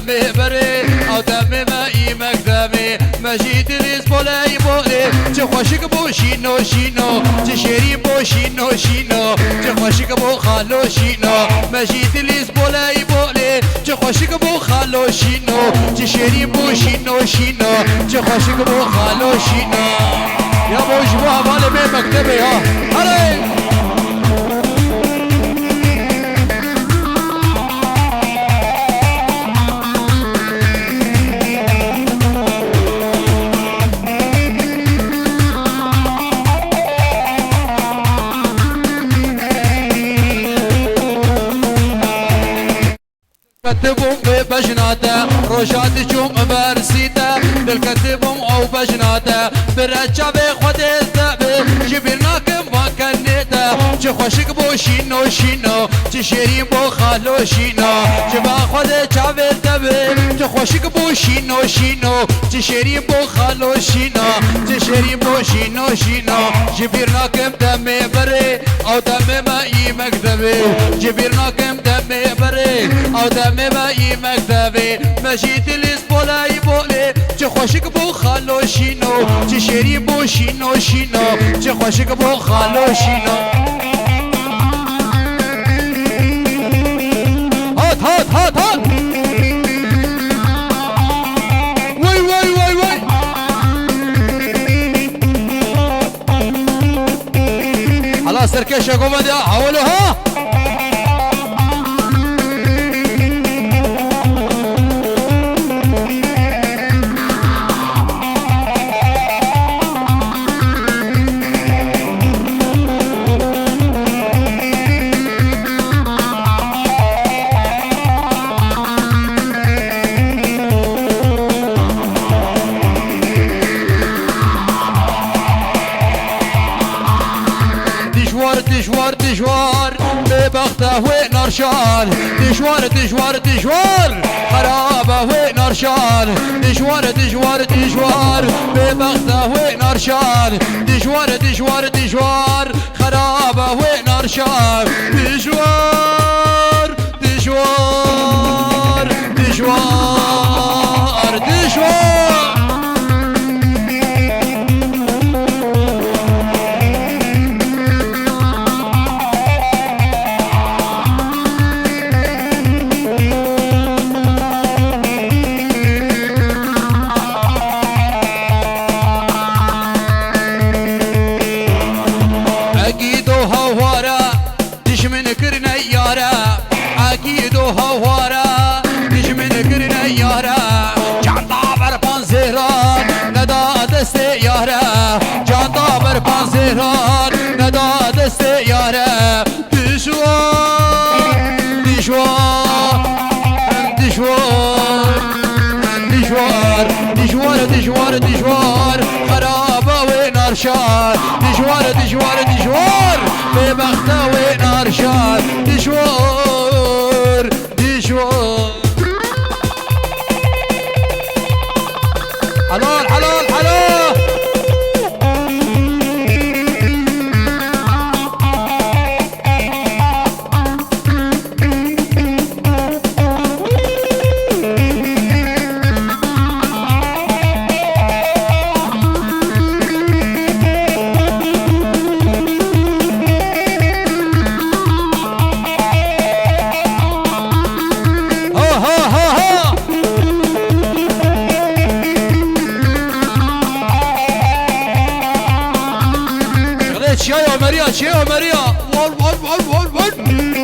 دمي بري او دمي ما مكذبي مجيد ريز بولاي بولي تخوشك بو شينو شينو تشيري بو شينو شينو تخوشك بو خالو شينو مجيد ريز بولاي بولي تخوشك بو خالو شينو تشيري بو شينو شينو تخوشك بو خالو شينو يا بو مكتبي ها. هلي كتبهم بجناته روجات جوم برسيته دل كتبهم أو بجناته برجع چه خوشک بوشین و شینا چه شیرین با خلوشینا چه بخواد چاوه دبه چه خوشک بوشین و شینا چه شیرین با خلوشینا چه شیرین بوشین و شینا جبیر ناکم دمه بره او دمه ما ای چه بیر ناکم دمه بره او دمه ما ای مکتبه مجید لیز بولای بوله چه خوشک بو خلوشینو چه شیرین بوشین و شینا چه خوشک بو خلوشینا خلاص سركش قومد حولها دشوار دشوار دشوار به بخته و نرشال دشوار دشوار دشوار خرابه و نرشال دشوار دشوار دشوار به بخته و نرشال دشوار دشوار دشوار خرابه و نرشال دشوار پان زهران ندا دست یارا دشوار دشوار دشوار دشوار دشوار دشوار دشوار خرابه و نارشار دشوار دشوار دشوار به بخته و نارشار دشوار what, what?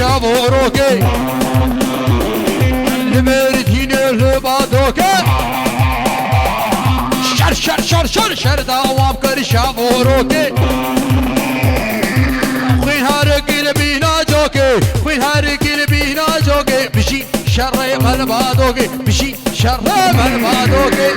وام كرشا بوروكي المردين لبادوكي شر شر شر شر شر دوام كرشا بوروكي خوين هارقين بينا جوكي خوين هارقين بينا جوكي بشي شر ملبادوكي بشي شر ملبادوكي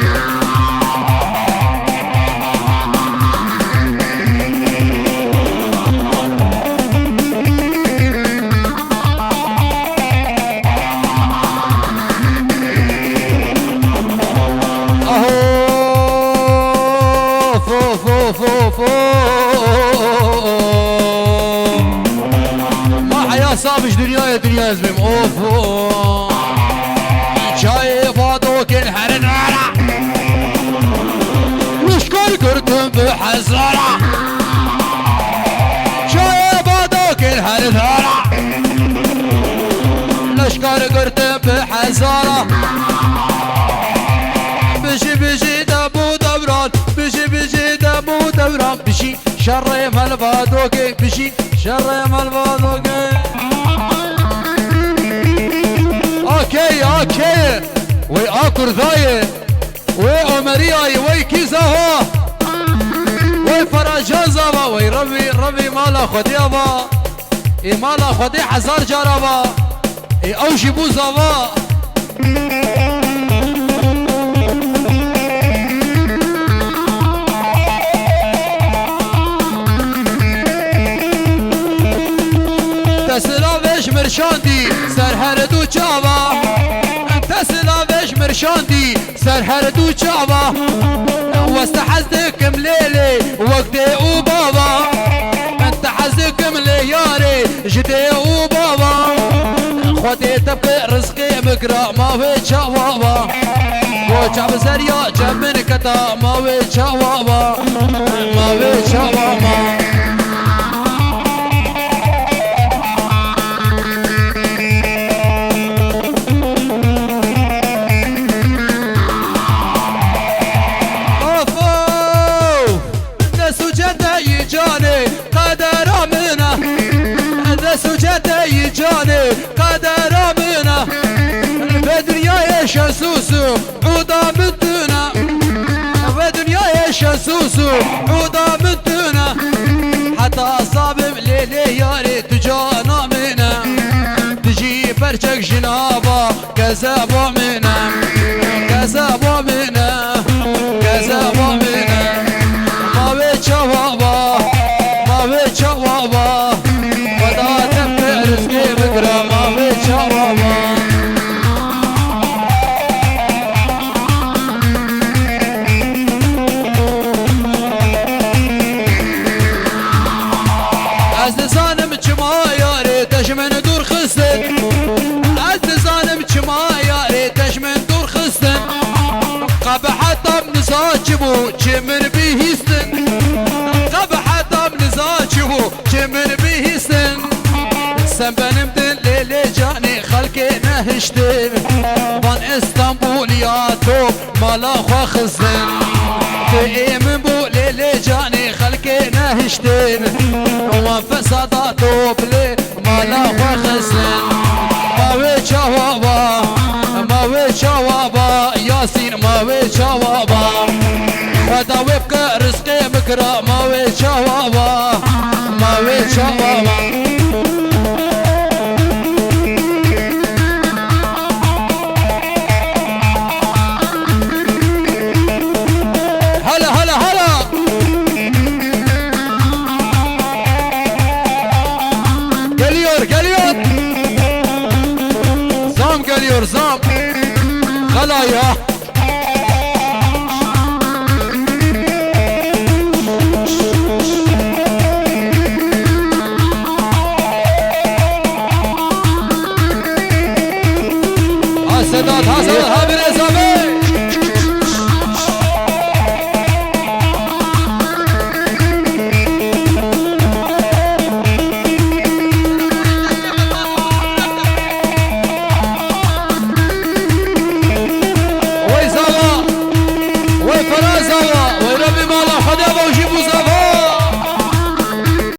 دبران بشي شر مال بادوكي بشي شر مال بادوكي. أوكي أوكي. وي اكر ذاي وي عمرياي وي كيزاها وي فرجازا وي ربي ربي مالا خديابا اي مالا خدي حزار جاربا اي اوشي بوزابا مرشاندی سر هر دو چاوا. تسلاوش مرشاندی سر هر دو چاوا. وست حزدكم ليلي وقت أو بابا. انت حزدكم لياري جدي أو بابا. خودي تبقى رزقي مقرا ما في چاوا وجاب زريا جمن كتا ما في چاوا ما في چاوا بدنيا إيش سوسو عودا مدنا بدنيا إيش سوسو عودا مدنا حتى اصابم ليلي ياري تجانا منا تجي برشك جنابا كذابا منا از دزانم چما یاره دشمن دور خستن از دزانم چما یاره دشمن دور خستن قبح حتم نزاجبو چمن بیهستن قبح حتم نزاجبو چمن بیهستن sen benim din lele cani halke nehiştin Van İstanbul ya to mala xwa xizin Te emin bu lele cani halke nehiştin Çakra mavi çavava Mavi çavava Hala hala hala. Geliyor geliyor. Zam geliyor zam. Hala ya.